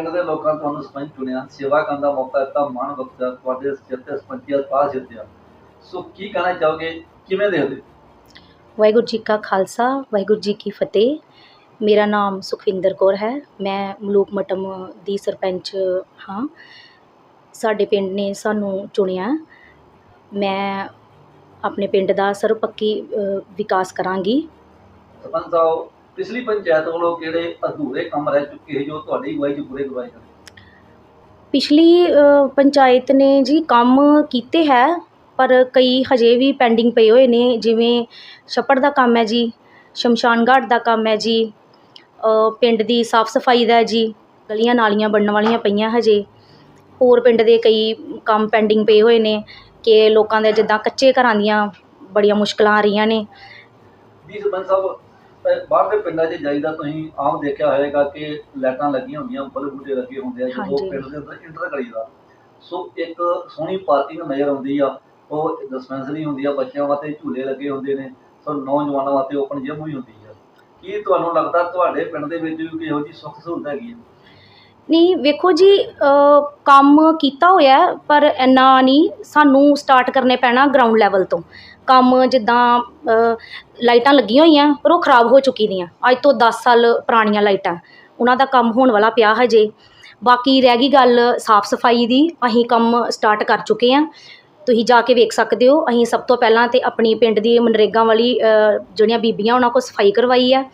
ਪਿੰਡ ਦੇ ਲੋਕਾਂ ਤੁਹਾਨੂੰ ਸਰਪੰਚ ਚੁਣਿਆ ਸੇਵਾ ਕਰਨ ਦਾ ਮੌਕਾ ਦਿੱਤਾ ਮਾਣ ਬਖਸ਼ਿਆ ਤੁਹਾਡੇ ਸਿਰ ਤੇ ਸਰਪੰਚੀਅਤ ਪਾਸ ਜਿੱਤਿਆ ਸੋ ਕੀ ਕਹਿਣਾ ਚਾਹੋਗੇ? ਕਿਵੇਂ ਦੇਖਦੇ? ਵਾਹਿਗੁਰੂ ਜੀ ਕਾ ਖਾਲਸਾ ਵਾਹਿਗੁਰੂ ਜੀ ਕੀ ਫਤਿਹ। ਮੇਰਾ ਨਾਮ ਸੁਖਵਿੰਦਰ ਕੌਰ ਹੈ। ਮੈਂ ਮਲੂਕ ਮਟਮ ਦੀ ਸਰਪੰਚ ਹਾਂ। ਸਾਡੇ ਪਿੰਡ ਨੇ ਸਾਨੂੰ ਚੁਣਿਆ। ਮੈਂ ਆਪਣੇ ਪਿੰਡ ਦਾ ਸਰਵਪੱਖੀ ਵਿਕਾਸ ਕਰਾਂਗੀ। ਸਰਪੰਚ ਸਾਹਿਬ ਪਿਛਲੀ ਪੰਚਾਇਤ ਵੱਲੋਂ ਕਿਹੜੇ ਅਧੂਰੇ ਕੰਮ ਰਹਿ ਚੁੱਕੇ ਜੋ ਤੁਹਾਡੀ ਅਗਵਾਈ 'ਚ ਪੂਰੇ ਕਰਵਾਏ ਜਾਣ ਪਿਛਲੀ ਅ, ਪੰਚਾਇਤ ਨੇ ਜੀ ਕੰਮ ਕੀਤੇ ਹੈ ਪਰ ਕਈ ਹਜੇ ਵੀ ਪੈਂਡਿੰਗ ਪਏ ਹੋਏ ਨੇ ਜਿਵੇਂ ਛੱਪੜ ਦਾ ਕੰਮ ਹੈ ਜੀ ਸ਼ਮਸ਼ਾਨ ਘਾਟ ਦਾ ਕੰਮ ਹੈ ਜੀ ਅ, ਪਿੰਡ ਦੀ ਸਾਫ਼ ਸਫ਼ਾਈ ਦਾ ਹੈ ਜੀ ਗਲੀਆਂ ਨਾਲੀਆਂ ਬਣਨ ਵਾਲੀਆਂ ਪਈਆਂ ਹਜੇ। ਹੋਰ ਪਿੰਡ ਦੇ ਕਈ ਕੰਮ ਪੈਂਡਿੰਗ ਪਏ ਹੋਏ ਨੇ ਕਿ ਲੋਕਾਂ ਦੇ ਜਿੱਦਾਂ ਕੱਚੇ ਘਰਾਂ ਦੀਆਂ ਬੜੀਆਂ ਮੁਸ਼ਕਲਾਂ ਆ ਰਹੀਆਂ ਨੇ। ਜੀ ਸਰਪੰਚ ਸਾਹਿਬ ਬਾਹਰ ਦੇ ਪਿੰਡਾਂ 'ਚ ਜਾਈਦਾ ਤੁਸੀਂ ਆਮ ਦੇਖਿਆ ਹੋਵੇਗਾ ਕਿ ਲਾਈਟਾਂ ਲੱਗੀਆਂ ਹੁੰਦੀਆਂ ਬਲਬ ਬੂਟੇ ਲੱਗੇ ਹੁੰਦੇ ਆ ਜਦੋਂ ਹਾਂਜੀ। ਪਿੰਡ ਦੇ ਅੰਦਰ ਇੰਟਰ ਕਰੀਦਾ ਸੋ ਇੱਕ ਸੋਹਣੀ ਪਾਰਕਿੰਗ ਨਜ਼ਰ ਆਉਂਦੀ ਆ ਉਹ ਡਿਸਪੈਂਸਰੀ ਹੁੰਦੀ ਆ ਬੱਚਿਆਂ ਵਾਸਤੇ ਝੂਲੇ ਲੱਗੇ ਹੁੰਦੇ ਨੇ ਸੋ ਨੌਜਵਾਨਾਂ ਵਾਸਤੇ ਓਪਨ ਜਿਮ ਵੀ ਹੁੰਦੀ ਆ। ਕੀ ਤੁਹਾਨੂੰ ਲੱਗਦਾ ਤੁਹਾਡੇ ਪਿੰਡ ਦੇ ਵਿੱਚ ਵੀ ਕੋਈ ਇਹੋ ਜਿਹੀ ਸੁੱਖ ਸਹੂਲਤ ਹੈਗੀ ਹੈ ਨਹੀਂ, ਵੇਖੋ ਜੀ ਕੰਮ ਕੀਤਾ ਹੋਇਆ ਪਰ ਇੰਨਾ ਨਹੀਂ, ਸਾਨੂੰ ਸਟਾਰਟ ਕਰਨੇ ਪੈਣਾ ਗਰਾਊਂਡ ਲੈਵਲ ਤੋਂ। ਕੰਮ ਜਿੱਦਾਂ ਲਾਈਟਾਂ ਲੱਗੀਆਂ ਹੋਈਆਂ, ਪਰ ਉਹ ਖਰਾਬ ਹੋ ਚੁੱਕੀ ਦੀਆਂ। ਅੱਜ ਤੋਂ 10 ਸਾਲ ਪੁਰਾਣੀਆਂ ਲਾਈਟਾਂ। ਉਹਨਾਂ ਦਾ ਕੰਮ ਹੋਣ ਵਾਲਾ ਪਿਆ ਹਜੇ। ਬਾਕੀ ਰਹਿ ਗਈ ਗੱਲ ਸਾਫ਼ ਸਫ਼ਾਈ ਦੀ। ਅਸੀਂ ਕੰਮ ਸਟਾਰਟ ਕਰ ਚੁੱਕੇ ਹਾਂ। ਤੁਸੀਂ ਜਾ ਕੇ ਵੇਖ ਸਕਦੇ ਹੋ, ਅਸੀਂ ਸਭ ਤੋਂ ਪਹਿਲਾਂ ਤੇ ਆਪਣੀ ਪਿੰਡ ਦੀ ਮਨਰੇਗਾ ਵਾਲੀ ਜਿਹੜੀਆਂ ਬੀਬੀਆਂ, ਉਹਨਾਂ ਕੋਲ ਸਫ਼ਾਈ ਕਰਵਾਈ ਹੈ।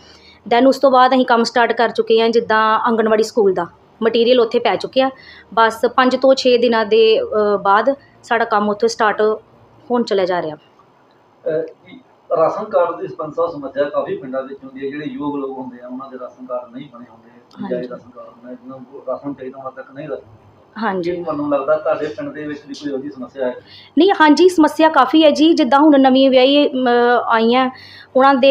ਦੈਨ ਉਸ ਤੋਂ ਬਾਅਦ ਅਸੀਂ ਕੰਮ ਸਟਾਰਟ ਕਰ ਚੁੱਕੇ ਹਾਂ, ਜਿੱਦਾਂ ਆਂਗਣਵਾੜੀ ਸਕੂਲ ਦਾ। ਮਟੀਰੀਅਲ ਉੱਥੇ ਪੈ ਚੁੱਕਿਆ। ਬਸ 5 ਤੋਂ 6 ਦਿਨਾਂ ਦੇ ਬਾਅਦ ਸਾਡਾ ਕੰਮ ਉੱਥੇ ਸਟਾਰਟ ਹੋਣ ਚਲਿਆ ਜਾ ਰਿਹਾ। ਰਾਸ਼ਨ ਕਾਰਡ ਦੀ ਸਾਹਿਬ ਸਮੱਸਿਆ ਕਾਫੀ ਪਿੰਡਾਂ ਵਿੱਚ ਹੁੰਦੀ ਹੈ ਜਿਹੜੇ ਯੋਗ ਲੋਕ ਹੁੰਦੇ ਆ ਉਹਨਾਂ ਦੇ ਰਾਸ਼ਨ ਕਾਰਡ ਨਹੀਂ ਬਣੇ ਹੁੰਦੇ ਜਾਇ। ਰਾਸ਼ਨ ਕਾਰਡ ਹੁੰਦੇ ਜਿਹਨਾਂ ਨੂੰ ਰਾਸ਼ਨ ਚਾਹੀਦਾ ਉਹਨਾਂ ਤੱਕ ਨਹੀਂ ਹਾਂਜੀ। ਕੀ ਤੁਹਾਨੂੰ ਲੱਗਦਾ ਤੁਹਾਡੇ ਪਿੰਡ ਦੇ ਵਿੱਚ ਵੀ ਕੋਈ ਉਹਦੀ ਸਮੱਸਿਆ ਹੈ? ਨਹੀਂ ਹਾਂਜੀ ਸਮੱਸਿਆ ਕਾਫੀ ਹੈ ਜੀ। ਜਿੱਦਾਂ ਹੁਣ ਨਵੀਂ ਵਿਆਹੀ ਆਈਆਂ ਉਹਨਾਂ ਦੇ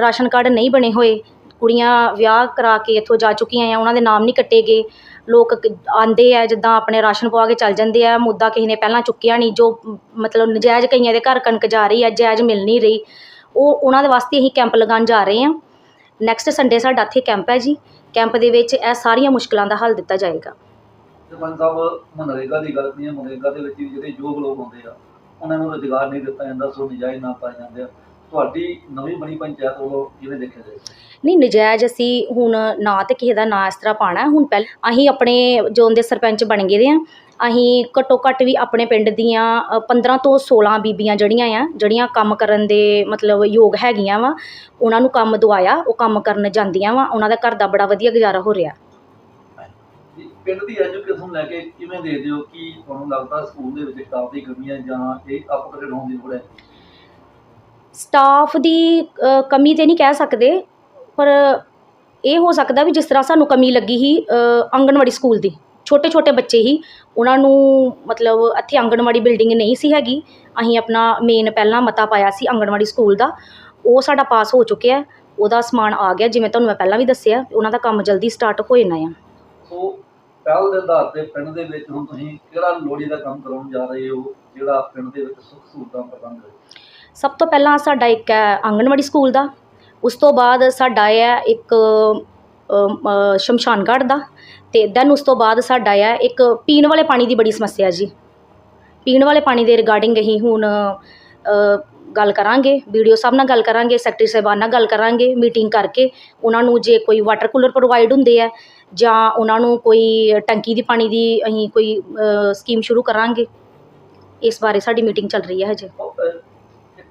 ਰਾਸ਼ਨ ਕਾਰਡ ਨਹੀਂ ਬਣੇ ਹੋਏ। ਕੁੜੀਆਂ ਵਿਆਹ ਕਰਾ ਕੇ ਇੱਥੋਂ ਜਾ ਚੁੱਕੀਆਂ ਆ, ਉਹਨਾਂ ਦੇ ਨਾਮ ਨਹੀਂ ਕੱਟੇ ਗਏ। ਲੋਕ ਆਉਂਦੇ ਆ, ਜਿੱਦਾਂ ਆਪਣੇ ਰਾਸ਼ਨ ਪਵਾ ਕੇ ਚੱਲ ਜਾਂਦੇ ਆ, ਮੁੱਦਾ ਕਿਸੇ ਨੇ ਪਹਿਲਾਂ ਚੁੱਕਿਆ ਨਹੀਂ, ਜੋ ਮਤਲਬ ਨਜਾਇਜ਼ ਕਈਆਂ ਦੇ ਘਰ ਕਣਕ ਜਾ ਰਹੀ ਹੈ ਜਾਇਜ਼ ਮਿਲ ਨਹੀਂ ਰਹੀ। ਉਹ, ਉਹਨਾਂ ਦੇ ਵਾਸਤੇ ਅਸੀਂ ਕੈਂਪ ਲਗਾਉਣ ਜਾ ਰਹੇ ਹਾਂ ਨੈਕਸਟ ਸੰਡੇ ਸਾਡਾ ਇੱਥੇ ਕੈਂਪ ਹੈ ਜੀ। ਕੈਂਪ ਦੇ ਵਿੱਚ ਇਹ ਸਾਰੀਆਂ ਮੁਸ਼ਕਲਾਂ ਦਾ ਹੱਲ ਦਿੱਤਾ ਜਾਏਗਾ। ਸਰਪੰਚ ਸਾਹਿਬ, ਮਨਰੇਗਾ ਦੀ ਗੱਲ ਨਹੀਂ ਹੈ ਮਨਰੇਗਾ ਦੇ ਵਿੱਚ ਵੀ ਜਿਹੜੇ ਯੋਗ ਲੋਕ ਹੁੰਦੇ ਆ, ਉਹਨਾਂ ਨੂੰ ਰੁਜ਼ਗਾਰ ਨਹੀਂ ਦਿੱਤਾ ਜਾਂਦਾ, ਸੋ ਨਜਾਇਜ਼ ਨਾ ਪਾਏ ਜਾਂਦੇ ਆ। ਤੁਹਾਡੀ ਨਵੀਂ ਬਣੀ ਪੰਚਾਇਤ ਵੱਲੋਂ ਕਿਵੇਂ ਦੇਖਿਆ ਜਾਏ? ਨਹੀਂ ਨਜਾਇਜ਼ ਅਸੀਂ ਹੁਣ ਨਾ ਤੇ ਕਿਸੇ ਦਾ ਨਾਂ ਇਸ ਤਰ੍ਹਾਂ ਪਾਣਾ ਹੁਣ ਪਹਿਲ ਅਸੀਂ ਆਪਣੇ ਜ਼ੋਨ ਦੇ ਸਰਪੰਚ ਬਣ ਗਏ ਦੇ ਆ ਅਸੀਂ ਘੱਟੋ ਘੱਟ ਵੀ ਆਪਣੇ ਪਿੰਡ ਦੀਆਂ ਅ, 15 ਤੋਂ 16 ਬੀਬੀਆਂ ਜਿਹੜੀਆਂ ਆ ਜਿਹੜੀਆਂ ਕੰਮ ਕਰਨ ਦੇ ਮਤਲਬ ਯੋਗ ਹੈਗੀਆਂ ਵਾ ਉਹਨਾਂ ਨੂੰ ਕੰਮ ਦਵਾਇਆ ਉਹ ਕੰਮ ਕਰਨ ਜਾਂਦੀਆਂ ਵਾ ਉਹਨਾਂ ਦਾ ਘਰ ਦਾ ਬੜਾ ਵਧੀਆ ਗੁਜ਼ਾਰਾ ਹੋ ਰਿਹਾ। ਪਿੰਡ ਦੀ ਐਜੂਕੇਸ਼ਨ ਲੈ ਕੇ ਕਿਵੇਂ ਦੇਖਦੇ ਹੋ? ਕਿ ਤੁਹਾਨੂੰ ਲੱਗਦਾ ਸਕੂਲ ਦੇ ਵਿੱਚ ਸਟਾਫ ਦੀ ਕਮੀ ਹੈ ਜਾਂ ਇਹ ਅਪਗ੍ਰੇਡ ਹੋਣ ਦੀ ਲੋੜ ਹੈ? ਸਟਾਫ ਦੀ ਕਮੀ ਤਾਂ ਨਹੀਂ ਕਹਿ ਸਕਦੇ, ਪਰ ਇਹ ਹੋ ਸਕਦਾ ਵੀ ਜਿਸ ਤਰ੍ਹਾਂ ਸਾਨੂੰ ਕਮੀ ਲੱਗੀ ਸੀ ਆਂਗਣਵਾੜੀ ਸਕੂਲ ਦੀ। ਛੋਟੇ ਛੋਟੇ ਬੱਚੇ ਹੀ ਉਹਨਾਂ ਨੂੰ ਮਤਲਬ ਇੱਥੇ ਆਂਗਣਵਾੜੀ ਬਿਲਡਿੰਗ ਨਹੀਂ ਸੀ ਹੈਗੀ। ਅਸੀਂ ਆਪਣਾ ਮੇਨ ਪਹਿਲਾਂ ਮਤਾ ਪਾਇਆ ਸੀ ਆਂਗਣਵਾੜੀ ਸਕੂਲ ਦਾ। ਉਹ ਸਾਡਾ ਪਾਸ ਹੋ ਚੁੱਕਿਆ ਉਹਦਾ ਸਮਾਨ ਆ ਗਿਆ, ਜਿਵੇਂ ਤੁਹਾਨੂੰ ਮੈਂ ਪਹਿਲਾਂ ਵੀ ਦੱਸਿਆ, ਉਹਨਾਂ ਦਾ ਕੰਮ ਜਲਦੀ ਸਟਾਰਟ ਹੋ ਜਾਣਾ ਆ। ਸੋ, ਪਹਿਲ ਦੇ ਆਧਾਰ ਤੇ ਪਿੰਡ ਦੇ ਵਿੱਚ ਹੁਣ ਤੁਸੀਂ ਕਿਹੜਾ ਲੋੜੀ ਦਾ ਕੰਮ ਕਰਾਉਣ ਜਾ ਰਹੇ ਹੋ, ਜਿਹੜਾ ਪਿੰਡ ਦੇ ਵਿੱਚ ਸੁੱਖ ਸਹੂਲਤਾਂ ਪ੍ਰਦਾਨ ਕਰੇ ਸਭ ਤੋਂ ਪਹਿਲਾਂ ਸਾਡਾ ਇੱਕ ਹੈ ਆਂਗਣਵਾੜੀ ਸਕੂਲ ਦਾ, ਉਸ ਤੋਂ ਬਾਅਦ ਸਾਡਾ ਹੈ ਇੱਕ ਸ਼ਮਸ਼ਾਨਗੜ੍ਹ ਦਾ ਤੇ ਦੈਨ ਉਸ ਤੋਂ ਬਾਅਦ ਸਾਡਾ ਹੈ ਇੱਕ ਪੀਣ ਵਾਲੇ ਪਾਣੀ ਦੀ ਬੜੀ ਸਮੱਸਿਆ ਜੀ। ਪੀਣ ਵਾਲੇ ਪਾਣੀ ਦੇ ਰਿਗਾਰਡਿੰਗ ਅਸੀਂ ਹੁਣ ਗੱਲ ਕਰਾਂਗੇ, ਵੀਡੀਓ ਸਾਹਿਬ ਨਾਲ ਗੱਲ ਕਰਾਂਗੇ ਸੈਕਟਰੀ ਸਾਹਿਬਾਨ ਨਾਲ ਗੱਲ ਕਰਾਂਗੇ ਮੀਟਿੰਗ ਕਰਕੇ ਉਹਨਾਂ ਨੂੰ ਜੇ ਕੋਈ ਵਾਟਰ ਕੂਲਰ ਪ੍ਰੋਵਾਈਡ ਹੁੰਦੇ ਆ ਜਾਂ ਉਹਨਾਂ ਨੂੰ ਕੋਈ ਟੈਂਕੀ ਦੀ ਪਾਣੀ ਦੀ ਅਸੀਂ ਕੋਈ ਸਕੀਮ ਸ਼ੁਰੂ ਕਰਾਂਗੇ। ਇਸ ਬਾਰੇ ਸਾਡੀ ਮੀਟਿੰਗ ਚੱਲ ਰਹੀ ਹੈ ਹਜੇ।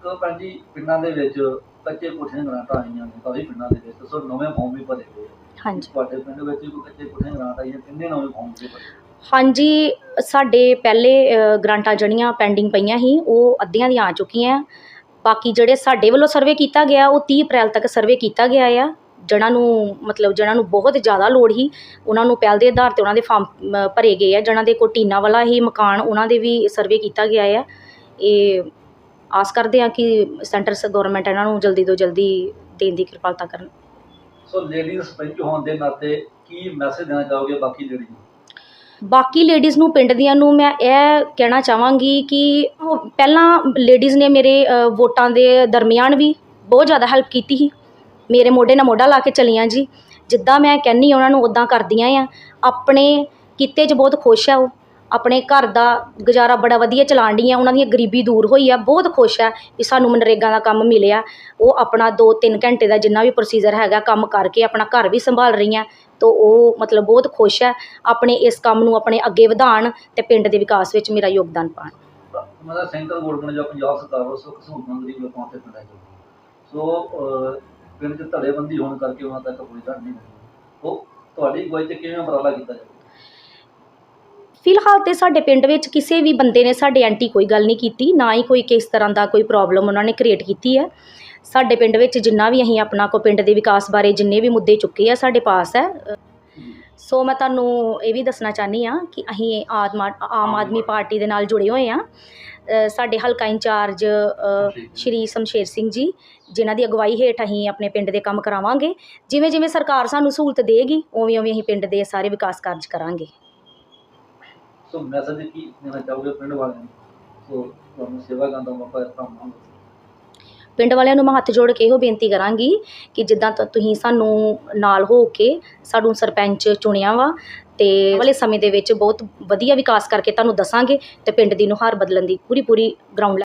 ਉਹ, ਅਹ, ਇੱਕ ਭੈਣ ਜੀ ਪਿੰਡਾਂ ਦੇ ਵਿੱਚ ਕੱਚੇ ਕੋਠੀਆਂ ਗ੍ਰਾਂਟਾਂ ਆਈਆਂ ਨੇ ਕਾਫੀ ਪਿੰਡਾਂ ਦੇ ਵਿੱਚ ਸੋ ਨਵੇਂ ਫਾਰਮ ਵੀ ਭਰੇ ਗਏ ਆ। ਹਾਂਜੀ। ਤੁਹਾਡੇ ਪਿੰਡ ਵਿੱਚ ਵੀ ਕੋਈ ਕੱਚੇ ਕੋਠੀਆਂ ਗ੍ਰਾਂਟ ਆਈਆਂ ਕਿੰਨੇ ਨਵੇਂ ਫਾਰਮ ਵੀ ਭਰੇ? ਹਾਂਜੀ ਸਾਡੇ ਪਹਿਲੇ ਗ੍ਰਾਂਟਾਂ ਜਿਹੜੀਆਂ ਪੈਂਡਿੰਗ ਪਈਆਂ ਸੀ ਉਹ ਅੱਧੀਆਂ ਦੀਆਂ ਆ ਚੁੱਕੀਆਂ ਬਾਕੀ ਜਿਹੜੇ ਸਾਡੇ ਵੱਲੋਂ ਸਰਵੇ ਕੀਤਾ ਗਿਆ ਉਹ 30 ਅਪ੍ਰੈਲ ਤੱਕ ਸਰਵੇ ਕੀਤਾ ਗਿਆ ਆ। ਜਿਹਨਾਂ ਨੂੰ ਮਤਲਬ ਜਿਹਨਾਂ ਨੂੰ ਬਹੁਤ ਜ਼ਿਆਦਾ ਲੋੜ ਸੀ ਉਹਨਾਂ ਨੂੰ ਪਹਿਲ ਦੇ ਆਧਾਰ ਤੇ ਉਹਨਾਂ ਦੇ ਫਾਰਮ ਭਰੇ ਗਏ ਆ। ਜਿਹਨਾਂ ਦੇ ਕੋਈ ਟੀਨਾ ਵਾਲਾ ਹੀ ਮਕਾਨ ਉਹਨਾਂ ਦੇ ਵੀ ਸਰਵੇ ਕੀਤਾ ਗਿਆ ਆ। ਇਹ ਆਸ ਕਰਦੇ ਆ ਕਿ ਸੈਂਟਰ ਗਵਰਨਮੈਂਟ ਇਹਨਾਂ ਨੂੰ ਜਲਦੀ ਤੋਂ ਜਲਦੀ ਦੇਣ ਦੀ ਕਿਰਪਾਲਤਾ ਕਰਨ। ਸੋ ਲੇਡੀਜ਼ ਸਰਪੰਚ ਹੋਣ ਦੇ ਨਾਤੇ ਕੀ ਮੈਸੇਜ ਦੇਣਾ ਚਾਹੋਗੇ ਬਾਕੀ ਲੇਡੀਜ਼ ਨੂੰ? ਬਾਕੀ ਲੇਡੀਜ਼ ਨੂੰ ਪਿੰਡ ਦੀਆਂ ਨੂੰ ਮੈਂ ਇਹ ਕਹਿਣਾ ਚਾਹਾਂਗੀ ਕਿ ਉਹ ਪਹਿਲਾਂ ਲੇਡੀਜ਼ ਨੇ ਮੇਰੇ ਅ, ਵੋਟਾਂ ਦੇ ਦਰਮਿਆਨ ਵੀ ਬਹੁਤ ਜ਼ਿਆਦਾ ਹੈਲਪ ਕੀਤੀ ਸੀ। ਮੇਰੇ ਮੋਢੇ ਨਾਲ ਮੋਢਾ ਲਾ ਕੇ ਚਲੀਆਂ ਜੀ। ਜਿੱਦਾਂ ਮੈਂ ਕਹਿੰਨੀ ਉਹਨਾਂ ਨੂੰ ਉਦਾਂ ਕਰਦੀਆਂ ਆ। ਆਪਣੇ ਕਿੱਤੇ 'ਚ ਬਹੁਤ ਖੁਸ਼ ਆ ਉਹ। ਆਪਣੇ ਘਰ ਦਾ ਗੁਜ਼ਾਰਾ ਬੜਾ ਵਧੀਆ ਚਲਾਉਣ ਡੀਆਂ ਉਹਨਾਂ ਦੀਆਂ ਗਰੀਬੀ ਦੂਰ ਹੋਈ ਆ, ਬਹੁਤ ਖੁਸ਼ ਹੈ ਵੀ ਸਾਨੂੰ ਮਨਰੇਗਾ ਦਾ ਕੰਮ ਮਿਲਿਆ। ਉਹ ਆਪਣਾ 2-3 ਘੰਟੇ ਦਾ ਜਿੰਨਾ ਵੀ ਪ੍ਰੋਸੀਜਰ ਹੈਗਾ ਕੰਮ ਕਰਕੇ ਆਪਣਾ ਘਰ ਵੀ ਸੰਭਾਲ ਰਹੀਆਂ, ਤੋ ਉਹ ਮਤਲਬ ਬਹੁਤ ਖੁਸ਼ ਹੈ ਆਪਣੇ ਇਸ ਕੰਮ ਨੂੰ ਆਪਣੇ ਅੱਗੇ ਵਧਾਉਣ ਅਤੇ ਪਿੰਡ ਦੇ ਵਿਕਾਸ ਵਿੱਚ ਮੇਰਾ ਯੋਗਦਾਨ ਪਾਉਣ। ਮਤਲਬ ਸੈਂਟਰ ਗਵਰਨਮੈਂਟ ਜਾਂ ਪੰਜਾਬ ਸਰਕਾਰ ਵੱਲੋਂ ਸੁੱਖ ਸਹੂਲਤਾਂ ਗਰੀਬ ਲੋਕਾਂ ਤੇ ਪਿੰਡਾਂ ਸੋ ਪਿੰਡ 'ਚ ਧੜੇਬੰਦੀ ਹੋਣ ਕਰਕੇ ਉਹਨਾਂ ਤੱਕ ਪਹੁੰਚਣ ਨਹੀਂ ਉਹ ਤੁਹਾਡੀ ਅਗਵਾਈ 'ਚ ਕਿਵੇਂ ਉਪਰਾਲਾ ਕੀਤਾ ਜਾਵੇ? ਫਿਲਹਾਲ ਤੇ ਸਾਡੇ ਪਿੰਡ ਵਿੱਚ ਕਿਸੇ ਵੀ ਬੰਦੇ ਨੇ ਸਾਡੇ ਐਂਟੀ ਕੋਈ ਗੱਲ ਨਹੀਂ ਕੀਤੀ ਨਾ ਹੀ ਕੋਈ ਕਿਸ ਤਰ੍ਹਾਂ ਦਾ ਕੋਈ ਪ੍ਰੋਬਲਮ ਉਹਨਾਂ ਨੇ ਕ੍ਰੀਏਟ ਕੀਤੀ ਹੈ। ਸਾਡੇ ਪਿੰਡ ਵਿੱਚ ਜਿੰਨਾ ਵੀ ਅਸੀਂ ਆਪਣਾ ਕੋ ਪਿੰਡ ਦੇ ਵਿਕਾਸ ਬਾਰੇ ਜਿੰਨੇ ਵੀ ਮੁੱਦੇ ਚੁੱਕੇ ਆ ਸਾਡੇ ਪਾਸ ਹੈ। ਸੋ ਮੈਂ ਤੁਹਾਨੂੰ ਇਹ ਵੀ ਦੱਸਣਾ ਚਾਹਨੀ ਆ ਕਿ ਅਸੀਂ ਆਦਮ ਆਮ ਆਦਮੀ ਪਾਰਟੀ ਦੇ ਨਾਲ ਜੁੜੇ ਹੋਏ ਆ ਸਾਡੇ ਹਲਕਾ ਇੰਚਾਰਜ ਸ਼੍ਰੀ ਸ਼ਮਸ਼ੇਰ ਸਿੰਘ ਜੀ ਜਿਨ੍ਹਾਂ ਦੀ ਅਗਵਾਈ ਹੇਠ ਅਸੀਂ ਆਪਣੇ ਪਿੰਡ ਦੇ ਕੰਮ ਕਰਾਵਾਂਗੇ। ਜਿਵੇਂ ਜਿਵੇਂ ਸਰਕਾਰ ਸਾਨੂੰ ਸਹੂਲਤ ਦੇਗੀ ਉਵੇਂ ਉਵੇਂ ਅਸੀਂ ਪਿੰਡ ਦੇ ਸਾਰੇ ਵਿਕਾਸ ਕਾਰਜ ਕਰਾਂਗੇ। ਸੋ ਮੈਸੇਜ ਕੀ ਦੇਣਾ ਚਾਹੋਗੇ ਪਿੰਡ ਵਾਲਿਆਂ ਨੂੰ? ਸੋ ਤੁਹਾਨੂੰ ਸੇਵਾ ਕਰਨ ਦਾ ਮੌਕਾ ਦਿੱਤਾ ਹੋਣਾ ਪਿੰਡ ਵਾਲਿਆਂ ਨੂੰ ਮੈਂ ਹੱਥ ਜੋੜ ਕੇ ਇਹੋ ਬੇਨਤੀ ਕਰਾਂਗੀ ਕਿ ਜਿੱਦਾਂ ਤ- ਤੁਸੀਂ ਸਾਨੂੰ ਨਾਲ ਹੋ ਕੇ ਸਾਨੂੰ ਸਰਪੰਚ ਚੁਣਿਆ ਵਾ ਤੇ ਵਾਲੇ ਸਮੇਂ ਦੇ ਵਿੱਚ ਬਹੁਤ ਵਧੀਆ ਵਿਕਾਸ ਕਰਕੇ ਤੁਹਾਨੂੰ ਦੱਸਾਂਗੇ ਤੇ ਪਿੰਡ ਦੀ ਨੁਹਾਰ ਬਦਲਣ ਦੀ ਪੂਰੀ ਪੂਰੀ ਗਰਾਊਂਡ